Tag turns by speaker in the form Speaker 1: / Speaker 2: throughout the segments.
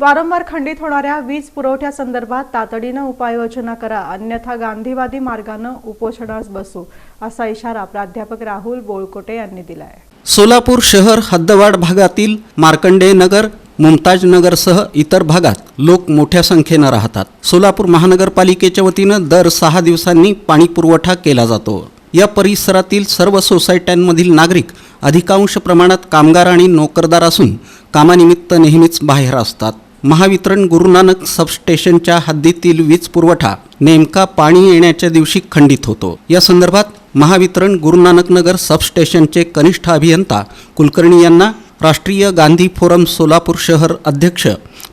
Speaker 1: वारंवार खंडित होणाऱ्या वीज पुरवठ्यासंदर्भात तातडीनं उपाययोजना करा अन्यथा गांधीवादी मार्गानं उपोषणास बसू असा इशारा प्राध्यापक राहुल बोळकोटे यांनी दिलाय.
Speaker 2: सोलापूर शहर हद्दवाड भागातील मार्कंडेय नगर मुमताज नगरसह इतर भागात लोक मोठ्या संख्येनं राहतात. सोलापूर महानगरपालिकेच्या वतीनं दर सहा दिवसांनी पाणी पुरवठा केला जातो. या परिसरातील सर्व सोसायट्यांमधील नागरिक अधिकांश प्रमाणात कामगार आणि नोकरदार असून कामानिमित्त नेहमीच बाहेर असतात. महावितरण गुरुनानक सबस्टेशनच्या हद्दीतील वीज पुरवठा नेमका पाणी येण्याच्या दिवशी खंडित होतो. या संदर्भात महावितरण गुरुनानक नगर सबस्टेशनचे कनिष्ठ अभियंता कुलकर्णी यांना राष्ट्रीय गांधी फोरम सोलापूर शहर अध्यक्ष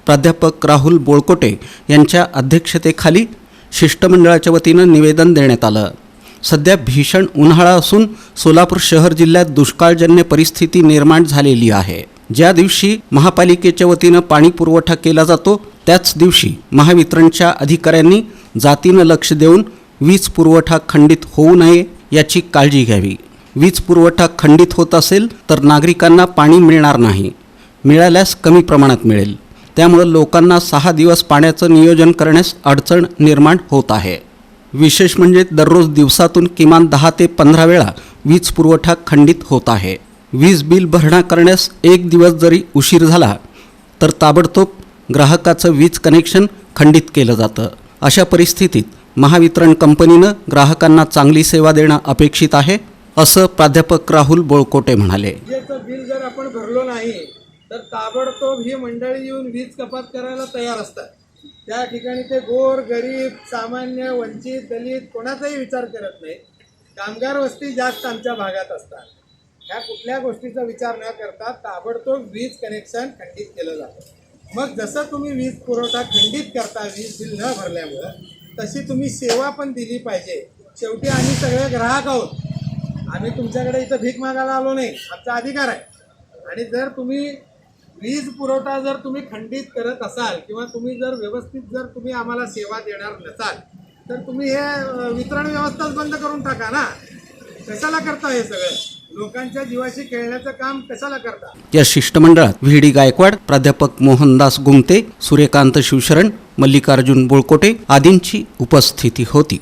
Speaker 2: प्राध्यापक राहुल बोळकोटे यांच्या अध्यक्षतेखाली शिष्टमंडळाच्या वतीनं निवेदन देण्यात आलं. सध्या भीषण उन्हाळा असून सोलापूर शहर जिल्ह्यात दुष्काळजन्य परिस्थिती निर्माण झालेली आहे. ज्या दिवशी महापालिकेच्या वतीनं पाणी पुरवठा केला जातो त्याच दिवशी महावितरणच्या अधिकाऱ्यांनी जातीनं लक्ष देऊन वीज पुरवठा खंडित होऊ नये याची काळजी घ्यावी. वीज पुरवठा खंडित होत असेल तर नागरिकांना पाणी मिळणार नाही. मिळाल्यास कमी प्रमाणात मिळेल. त्यामुळं लोकांना सहा दिवस पाण्याचं नियोजन करण्यास अडचण निर्माण होत आहे. विशेष म्हणजे दररोज दिवसातून किमान दहा ते पंधरा वेळा वीज पुरवठा खंडित होत आहे. वीज बिल भरणा करण्यास एक दिवस जरी उशीर झाला तर ताबडतोब ग्राहकाचं वीज कनेक्शन खंडित केलं जातं. अशा परिस्थितीत महावितरण कंपनीनं ग्राहकांना चांगली सेवा देणं अपेक्षित आहे असं प्राध्यापक राहुल बोळकोटे म्हणाले.
Speaker 3: बिल जर आपण भरलो नाही तर ताबडतोब ही मंडळी येऊन वीज कपात करायला तयार असतात. त्या ठिकाणी ते गोर गरीब सामान्य वंचित दलित कोणाचाही विचार करत नाही कामगार वस्ती जास्त आमच्या भागात असतात. ह्या कुठल्या गोष्टीचा विचार न करता ताबडतोब वीज कनेक्शन खंडित केलं जातं. मग जसं तुम्ही वीज पुरवठा खंडित करता वीज बिल न भरल्यामुळं तशी तुम्ही सेवा पण दिली पाहिजे. शेवटी आम्ही सगळे ग्राहक आहोत. आम्ही तुमच्याकडे इथं भीक मागायला आलो नाही. आमचा अधिकार आहे. आणि जर तुम्ही वीज पुरवठा जर तुम्ही खंडित करत असाल किंवा तुम्ही जर व्यवस्थित जर तुम्ही आम्हाला सेवा देणार नसाल तर तुम्ही हे वितरण व्यवस्थाच बंद करून टाका ना. कशाला करता हे सगळं? लोकांच्या जीवाशी खेळण्याचं काम कशाला करता?
Speaker 2: या शिष्टमंडळात व्ही डी गायकवाड प्राध्यापक मोहनदास गुंगते सूर्यकांत शिवशरण मल्लिकार्जुन बोळकोटे आदींची उपस्थिती होती.